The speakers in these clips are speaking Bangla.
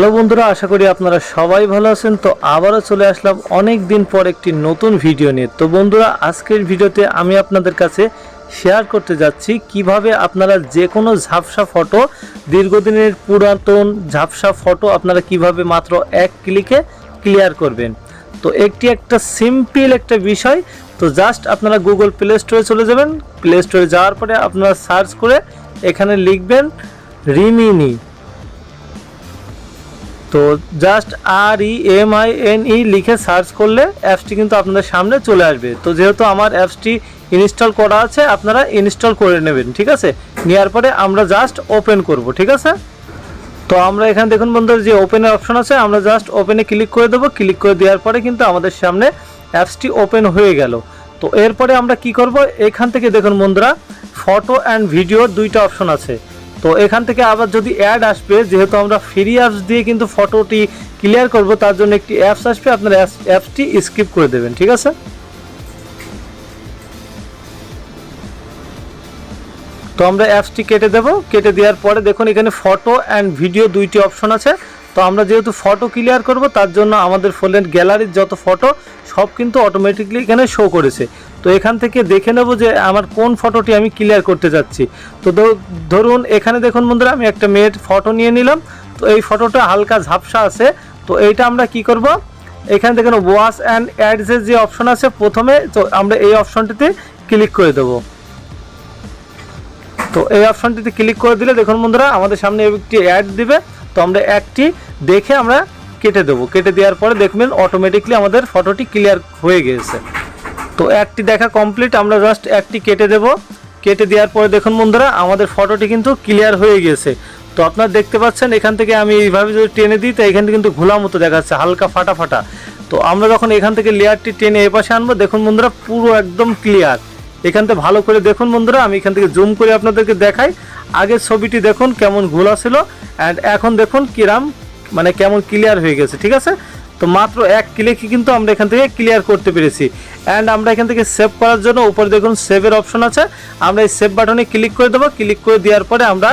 হ্যালো বন্ধুরা, আশা করি আপনারা সবাই ভালো আছেন। তো আবারও চলে আসলাম অনেক দিন পর একটি নতুন ভিডিও নিয়ে। তো বন্ধুরা, আজকের ভিডিওতে আমি আপনাদের কাছে শেয়ার করতে যাচ্ছি কীভাবে আপনারা যে কোনো ঝাপসা ফটো দীর্ঘদিনের পুরাতন ঝাপসা ফটো আপনারা কীভাবে মাত্র এক ক্লিকে ক্লিয়ার করবেন। তো একটি একটা সিম্পল একটা বিষয়, তো জাস্ট আপনারা গুগল প্লে স্টোরে চলে যাবেন। প্লে স্টোরে যাওয়ার পরে আপনারা সার্চ করে এখানে লিখবেন রিমিনি তো just R E M I N I লিখে সার্চ করলে অ্যাপসটি কিন্তু আপনাদের সামনে চলে আসবে। তো যেহেতু আমার অ্যাপসটি ইনস্টল করা আছে, আপনারা ইনস্টল করে নেবেন, ঠিক আছে? নেওয়ার পরে আমরা জাস্ট ওপেন করব, ঠিক আছে? তো আমরা এখানে দেখুন বন্ধুরা, যে ওপেনের অপশন আছে, আমরা জাস্ট ওপেনে ক্লিক করে দেবো। ক্লিক করে দেওয়ার পরে কিন্তু আমাদের সামনে অ্যাপসটি ওপেন হয়ে গেল। তো এরপরে আমরা কি করব? এখান থেকে দেখুন বন্ধুরা ফটো অ্যান্ড ভিডিও দুইটা অপশন আছে। তো এখান থেকে আবার যদি অ্যাড আসবে, যেহেতু আমরা ফ্রি অ্যাপস দিয়ে কিন্তু ফটোটি ক্লিয়ার করব, তার জন্য একটি অ্যাপস আসবে, আপনার অ্যাপসটি স্কিপ করে দেবেন, ঠিক আছে? তো আমরা অ্যাপসটি কেটে দেব, কেটে দেওয়ার পরে দেখুন এখানে ফটো অ্যান্ড ভিডিও দুইটি অপশন আছে। তো আমরা যেহেতু ফটো ক্লিয়ার করব, তার জন্য আমাদের ফোনের গ্যালারির যত ফটো সব কিন্তু অটোমেটিকলি এখানে শো করেছে। তো এখান থেকে দেখে নেব যে আমার কোন ফটোটি আমি ক্লিয়ার করতে যাচ্ছি। তো ধরুন এখানে দেখুন বন্ধুরা, আমি একটা মেয়ের ফটো নিয়ে নিলাম। তো এই ফটোটা হালকা ঝাপসা আছে। তো এইটা আমরা কি করব? এখানে দেখুন ওয়াশ অ্যান্ড অ্যাডসের যে অপশন আছে, প্রথমে তো আমরা এই অপশনটিতে ক্লিক করে দেবো। তো এই অপশনটিতে ক্লিক করে দিলে দেখুন বন্ধুরা, আমাদের সামনে একটি অ্যাড দিবে। তো আমরা অ্যাডটি দেখে আমরা কেটে দেবো। কেটে দেওয়ার পরে দেখবেন অটোমেটিকলি আমাদের ফটোটি ক্লিয়ার হয়ে গেছে। তো একটি দেখা কমপ্লিট আমরা জাস্ট অ্যাডটি কেটে দেব। কেটে দেওয়ার পরে দেখুন বন্ধুরা, আমাদের ফটোটি কিন্তু ক্লিয়ার হয়ে গেছে। তো আপনারা দেখতে পাচ্ছেন, এখান থেকে আমি এইভাবে যদি টেনে দিই, তো এখান কিন্তু ঘোলা মতো দেখাচ্ছে, হালকা ফাটা ফাটা। তো আমরা যখন এখান থেকে লেয়ারটি টেনে এপাশে আনব, দেখুন বন্ধুরা, পুরো একদম ক্লিয়ার এখান থেকে ভালো করে দেখুন বন্ধুরা, আমি এখান থেকে জুম করে আপনাদেরকে দেখাই। আগের ছবিটি দেখুন, কেমন ঘোলা ছিল। অ্যান্ড এখন দেখুন কিরাম মানে কেমন ক্লিয়ার হয়ে গেছে, ঠিক আছে? তো মাত্র এক ক্লিকে কিন্তু আমরা এখান থেকে ক্লিয়ার করতে পেরেছি। অ্যান্ড আমরা এখান থেকে সেভ করার জন্য উপরে দেখুন সেভের অপশন আছে। আমরা এই সেভ বাটনে ক্লিক করে দেবো। ক্লিক করে দেওয়ার পরে আমরা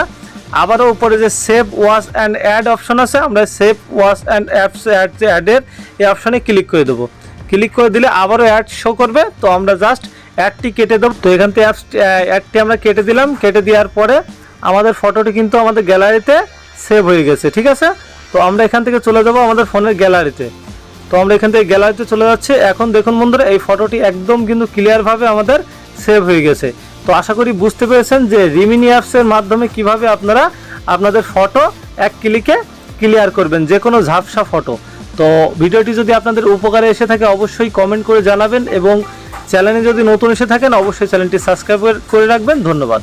আবারও উপরে যে save wash and add option আছে, আমরা save wash and apps add যে অ্যাডের এই অপশনে ক্লিক করে দেবো। ক্লিক করে দিলে আবারও অ্যাড শো করবে। তো আমরা জাস্ট অ্যাডটি কেটে দেবো। তো এখান থেকে অ্যাপস অ্যাডটি আমরা কেটে দিলাম। কেটে দেওয়ার পরে আমাদের ফটোটি কিন্তু আমাদের গ্যালারিতে সেভ হয়ে গেছে। ঠিক আছে? তো আমরা এখান থেকে চলে যাব আমাদের ফোনের গ্যালারিতে। তো আমরা এখান থেকে গ্যালারিতে চলে যাচ্ছি। এখন দেখুন বন্ধুরা, এই ফটোটি একদম কিন্তু ক্লিয়ারভাবে আমাদের সেভ হয়ে গেছে। তো আশা করি বুঝতে পেরেছেন যে রিমিনি অ্যাপসের মাধ্যমে কীভাবে আপনারা আপনাদের ফটো এক ক্লিকে ক্লিয়ার করবেন, যে কোনো ঝাপসা ফটো। তো ভিডিওটি যদি আপনাদের উপকারে এসে থাকে, অবশ্যই কমেন্ট করে জানাবেন এবং চ্যানেলে যদি নতুন এসে থাকেন, অবশ্যই চ্যানেলটি সাবস্ক্রাইব করে রাখবেন। ধন্যবাদ।